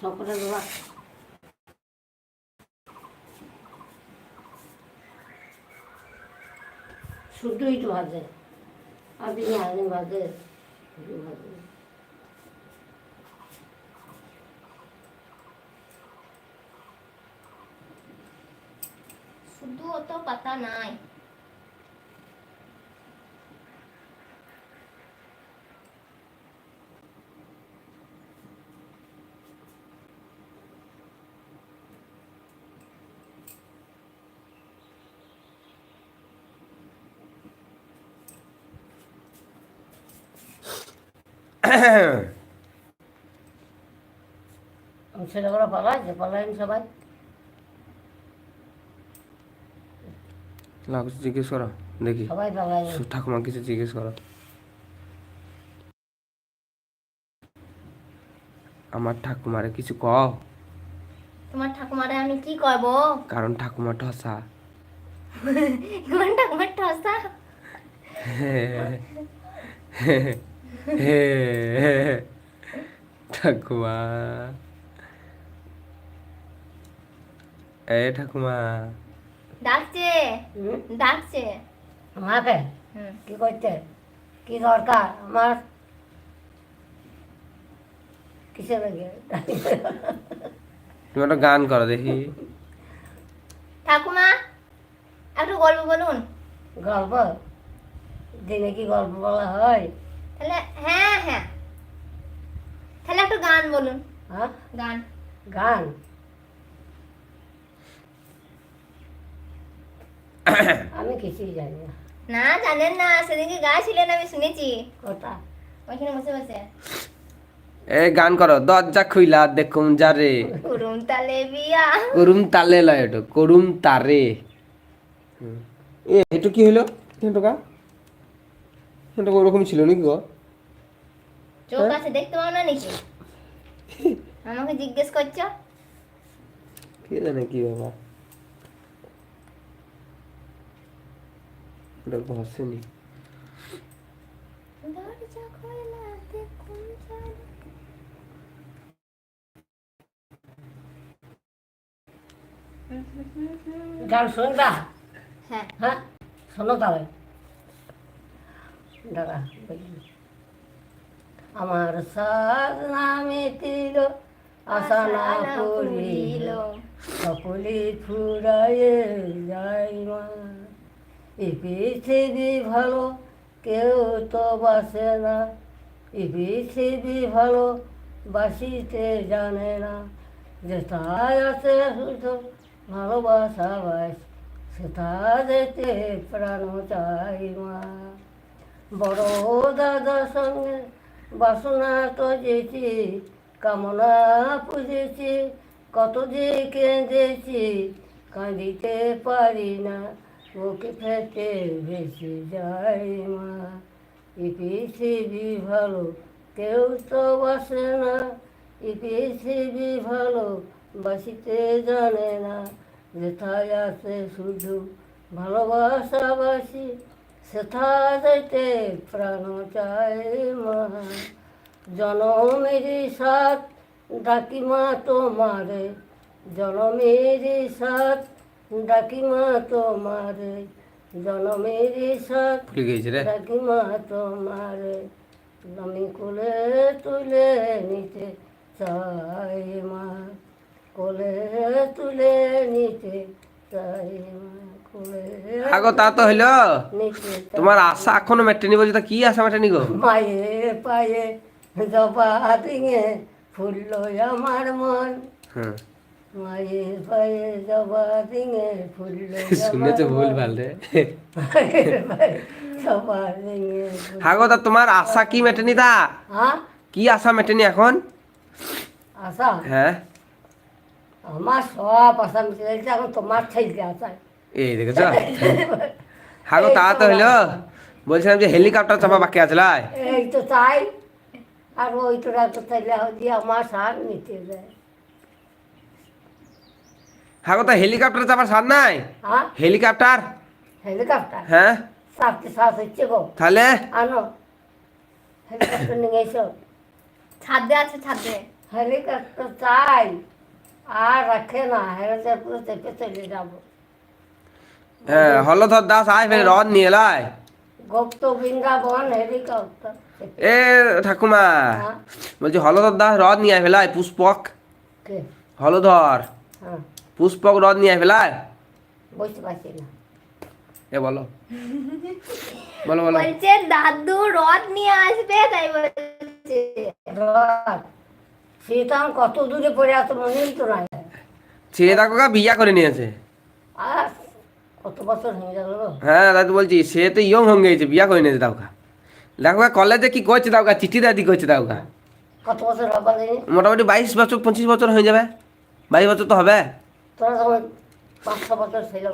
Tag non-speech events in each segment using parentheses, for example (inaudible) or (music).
সকলে বাবা শুধুই তো ভাজে। আপনি আনি ভাজে শুধু ভাজে। শুধু অত পাতা নাই। ছেলেগুলো পালাইছে পালাইনি সবাই লাও কিছু জিজ্ঞেস করো দেখি। সবাই ঠাকুমা কিছু জিজ্ঞেস করো। আমার ঠাকুমারে কিছু কও। তোমার ঠাকুমারে আমি কি করব? কারণ ঠাকুমা ঠসা। তোমার ঠাকুমার ঠসা? ঠাকুমা। এ ঠাকুমা। ডাকছে। ডাকছে। আমাকে কি করতে কি দরকার? আমার? কিসের লাগে? তুমি একটা গান করো দেখি। ঠাকুমা একটু গল্প বলুন। গল্প? দিনে কি গল্প বলা হয়? তাহলে হ্যাঁ হ্যাঁ। তাহলে একটু গান বলুন। হ্যাঁ? গান। গান? আমি কিছুই জানি না। না জানেন না সেদিনকে গাইছিলেন আমি শুনেছি। কথা ওইখানে বসে বসে। এ গান করো দরজা খুইলা দেখুন যারে করুন তালে বিয়া। করুম তালে লয় এটা করুম তারে। হুম। এ এটা কি হলো গা এটা ওরকম ছিল নাকি গো? চোখ আছে দেখতে পাও না নাকি? (laughs) আমাকে জিজ্ঞেস করছ? কে জানে কি বাবা ওটা ঘষেনি দরজা খোলা দেখুন গান শুনবা? হ্যাঁ। হ্যাঁ শোনো তবে দাদা আমার সাজ নামে তিল আশা না করিল সকলে ফুরায়ে যাই মা। এই পৃথিবী ভালো কেউ তো বাসে না। এই পৃথিবী ভালো বাসিতে জানে না। যে তাই আছে শুধু ভালোবাসা বাস সেথা যেতে প্রাণ চাই মা। বড় দাদার সঙ্গে বাসনা তো কামনা পুজেছি, কত যে কেঁদেছি, কাঁদিতে পারি না ওকে ফেটে ভেসে যাই মা। এই পৃথিবী ভালো, কেউ তো বাসে না। এই পৃথিবী ভালো, বাসিতে জানে না। যেথায় আছে শুধু ভালোবাসাবাসি সেথা যাইতে প্রাণ চায় মা। জনমেরি সাথ ডাকি মা তোমারে জনমেরি সাথ ডাকি মা তোমারে জনমেরি সাথ ভুলে গেছি রে। ডাকি মা তোমারে। আমি কোলে তুলে নিতে চাই মা কোলে তুলে নিতে চাই মা। আগো তা তো হইল। তোমার আশা এখনও মেটেনি বলছি কি আশা মেটেনি গো মায়ে পায়ে জবা দিঙে ফুললো আমার মন। হ্যাঁ। মায়ের পায়ে জবা দিঙে ফুললো (laughs) শুনেছে ভুল ভালো রে। হাগো তা তোমার আশা কি মেটেনি তা? হ্যাঁ? কি আশা মেটেনি এখন? আশা? হ্যাঁ। আমার সব আশা মিটে যাচ্ছে এখন তোমার থেকে আশা এই দেখেছ? হাগো তা তো হইল। বলছিলাম যে হেলিকপ্টার চাপা বাকি আছে লাই। এই তো তাই। আর ওই তোরা তো তাইলে দিয়ে আমার সার নিতে যায়। হাগো তা হেলিকপ্টার চাপার সার নাই? হ্যাঁ? হেলিকপ্টার? হেলিকপ্টার? হ্যাঁ। সাতটি শ্বাস হচ্ছে গো। তাহলে? আনো। হেলিকপ্টার নিয়ে এসো ছাদে আছে ছাদে হেলিকপ্টার চাই। আর রাখে না হেলিকপ্টার পুরো চেপে চলে যাব। হ্যাঁ হলধর দাস আয় ফের রদ নিয়ে এলাই গুপ্ত বৃন্দাবন হেলিকপ্টার। এ ঠাকুমা হ্যাঁ। বলছি হলধর দাস রদ নিয়ে আয় ফেলাই পুষ্পক। হলধর হ্যাঁ। পুষ্পক রদ নিয়ে আয় ফেলাই বুঝতে পারছি না। এ বলো। বলো বলো। বলছে দাদু রথ নিয়ে আসবে তাই বলছে। রথ। সে তো আমার কত দূরে পড়ে আছে মনেই তো নাই। সে দেখো গা বিয়া করে নিয়েছে। হয়ে দাদু বলছি সে তো ইয়ং হয়ে গেছে বিয়া করে নিয়েছে দেখো গা কলেজে কি করছে গা চিঠি দাদি করছে গা কত বছর হবে মোটামুটি বাইশ বছর পঁচিশ বছর হয়ে যাবে। বাইশ বছর তো হবে।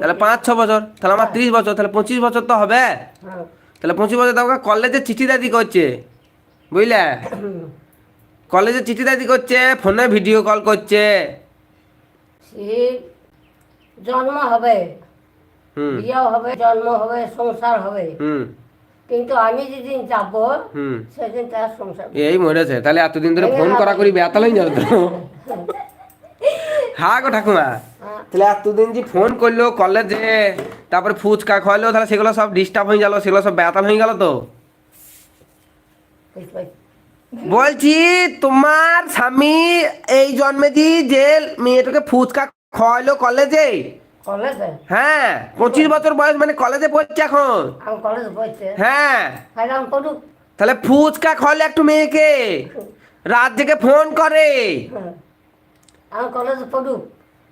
তাহলে পাঁচ ছ বছর তাহলে আমার ত্রিশ বছর তাহলে পঁচিশ বছর তো হবে। হ্যাঁ। তাহলে পঁচিশ বছর গা কলেজে চিঠি দাদি করছে বুঝলে? কলেজে চিঠি দাদি করছে ফোনে ভিডিও কল করছে। জন্ম হবে। হুম। হবে জন্ম হবে সংসার হবে। কিন্তু আমি যেদিন যাব সেদিন তার সংসার এই মরেছে তাহলে এতদিন ধরে ফোন করা করি বেতাল হয়ে যাবে তো। হ্যাঁ গো ঠাকুমা। হ্যাঁ, তাহলে এতদিন যে ফোন করল কলেজে তারপরে ফুচকা খাওয়ালো তাহলে সেগুলো সব ডিস্টার্ব হয়ে গেল সেগুলো সব বেতাল হয়ে গেল তো? বলছি তোমার স্বামী এই জন্মে দি যে মেয়েটাকে ফুচকা খাওয়াইলো কলেজে কলেজে? হ্যাঁ পঁচিশ বছর বয়স মানে কলেজে পড়ছে এখন। কলেজে পড়ছে? হ্যাঁ। তাহলে ফুচকা খাওয়ালে একটু মেয়েকে রাত জেগে ফোন করে। হ্যাঁ। কলেজে পড়ুক।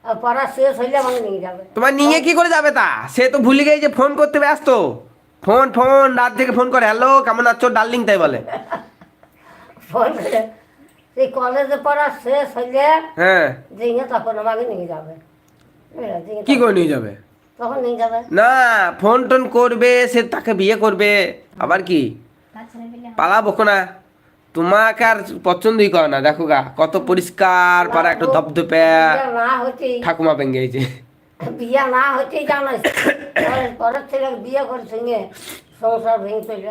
পড়া শেষ হইলে আমাকে নিয়ে যাবে। তোমার নিয়ে কি করে যাবে তা? সে তো ভুলে গেছে ফোন করতে ব্যস্ত। ফোন ফোন রাত থেকে ফোন করে হ্যালো কেমন আছো? ডার্লিং তাই বলে। (laughs) ফোন সেই কলেজে পড়া শেষ হইলে হ্যাঁ। তখন আমাকে নিয়ে যাবে। কি করে নিয়ে যাবে? তখন নিয়ে যাবে? না ফোন টোন করবে সে তাকে বিয়ে করবে। আবার কি? পালাবো না। তোমাকে আর পছন্দই করে না। দেখো গা কত পরিষ্কার পারা একটু ধপধপে। ঠাকুমা ভেঙে গেছে। বিয়ে না হতেই জানাস পরের ছেলে বিয়ে করে সঙ্গে সংসার ভেঙে চলে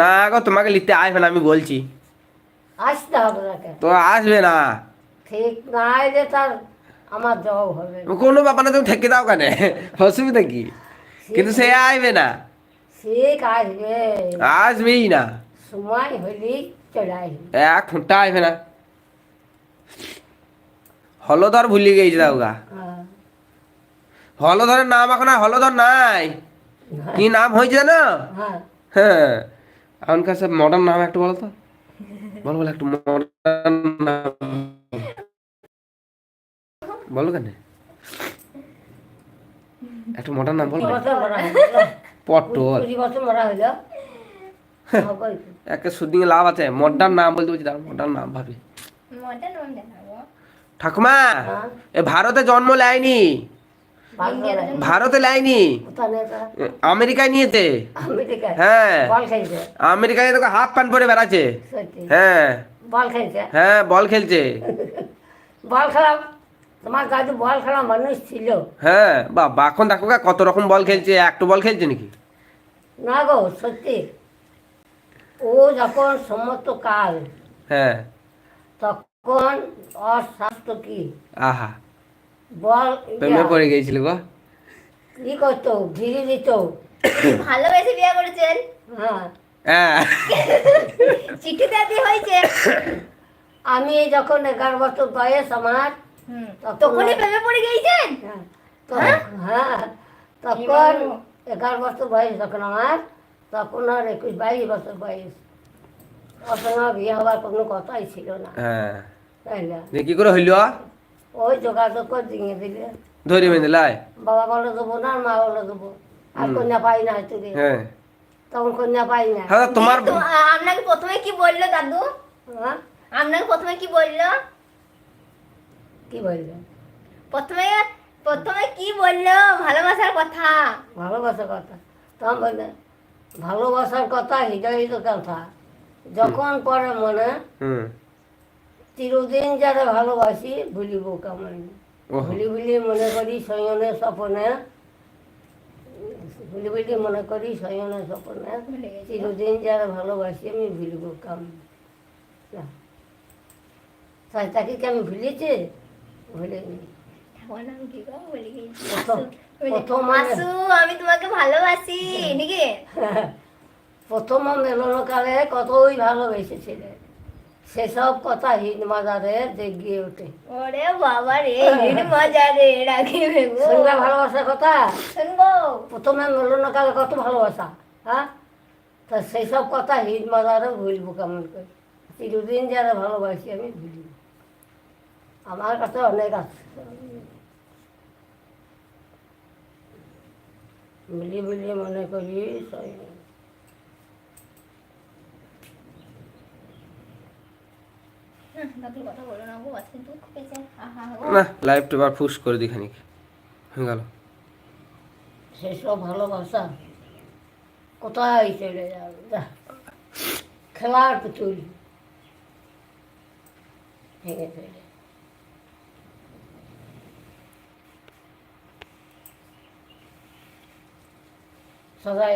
না গো তোমাকে লিখতে আসবে না আমি বলছি। আসতে হবে তো আসবে না। ঠিক না এলে তার আমার জবাব হবে। কোনো ব্যাপার না তুমি ঠেকে দাও কেন? অসুবিধা কি? কিন্তু সে আসবে না। ঠিক আসবে আসবেই না। সময় হলেই চলে আসবে। এক ঘণ্টা আসবে না। হলধর ভুলে গেছে দাও গা। হ্যাঁ। হলধরের নাম এখন আর হলধর নাই। কি নাম হয়েছে না হ্যাঁ। হ্যাঁ। এখনকার সব মডার্ন নাম একটু বলো তো। বলো বলো একটু মডার্ন নাম। বলো কেন? একটু মডার্ন নাম বলো। পটল। কুড়ি বছর মরা হইল হবে কি? একে শুটিং লাভ আছে। মডার্ন নাম বলতে বলছি দাঁড়াও মডার্ন নাম ভাবি। ঠাকুমা হ্যাঁ। এ ভারতে জন্ম নেয়নি। ভারতে? এ, আমেরিকায় নিয়েছে। হ্যাঁ। আমেরিকায় তোকে হাফ প্যান্ট পরে বেড়াচ্ছে। হ্যাঁ। হ্যাঁ বল খেলছে। বল খেলা তোমার দাদু বল খেলা মানুষ ছিল। হ্যাঁ বাবা এখন দেখো কত রকম বল খেলছে একটু বল খেলছে নাকি? না গো সত্যি। ও যখন সমস্ত কাল হ্যাঁ। তখন অস্বাস্থ্য কি? আহা। বল প্রেমে পড়ে গিয়েছিল গো। কি করতো? ভিড়ি দিত। (coughs) ভালোবেসে বিয়ে করেছেন? হ্যাঁ। হ্যাঁ। (laughs) চিঠি দাদি হয়েছে? (coughs) আমি যখন এগারো বছর বয়স আমার তখনই প্রেমে পড়ে গিয়েছেন? হ্যাঁ, হ্যাঁ? তখন এগারো বছর বয়স যখন আমার। তখন আর একুশ বাইশ বছর বয়স। ওর বিয়ে হওয়ার কোনো কথাই ছিল না। হ্যাঁ। তাই না? কি করে হইল? ওই যোগাযোগ করে দিয়ে দিলে। ধরে বেঁধে লাই? বাবা বলে দেবো না মা বলে দেবো। আর কন্যা পাই না হয়তো হ্যাঁ। তখন কন্যা পাই না। হ্যাঁ তোমার তো, আপনাকে প্রথমে কি বলল দাদু? হ্যাঁ? আপনাকে প্রথমে কি বলল? কি বলবে? প্রথমে প্রথমে কি বলল? ভালোবাসার কথা। ভালোবাসার কথা। তখন বললে ভালোবাসার কথা হৃদয়িত কথা। যখন পরে মনে চিরদিন যারা ভালোবাসি ভুলিব কেমন? ভুলি ভুলি মনে করি শয়নে স্বপনে ভুলি ভুলি মনে করি শয়নে স্বপনে চিরদিন যারা ভালোবাসি আমি ভুলিব কাম না। তাই তাকে কি আমি ভুলেছি ভুলিনি ঠাকুমার নাম কি গো বলে গেছি প্রথম- বলে, প্রথম মাসু আমি তোমাকে ভালোবাসি নাকি? প্রথম মিলনকালে কতই ভালোবেসেছিলে। সেসব কথা মাজারে জেগিয়ে ওঠে। ওরে বাবা রে হিট মজা রে রাখি শুনলে ভালোবাসার কথা? শুনব। প্রথমে মিলনকালে কত ভালোবাসা হ্যাঁ তা সেই সব কথা হিট মাজারে ভুলবো কেমন করে? চিরদিন যারা ভালোবাসি আমি ভুলি না। আমার কাছে অনেক আছে। মিলি মিলিয়ে মনে করি না লাইভটা হয়ে গেল। সেসব ভালোবাসা কোথায় চলে যাবে? খেলার পুতুল। ভেঙে ফেলে। সবাই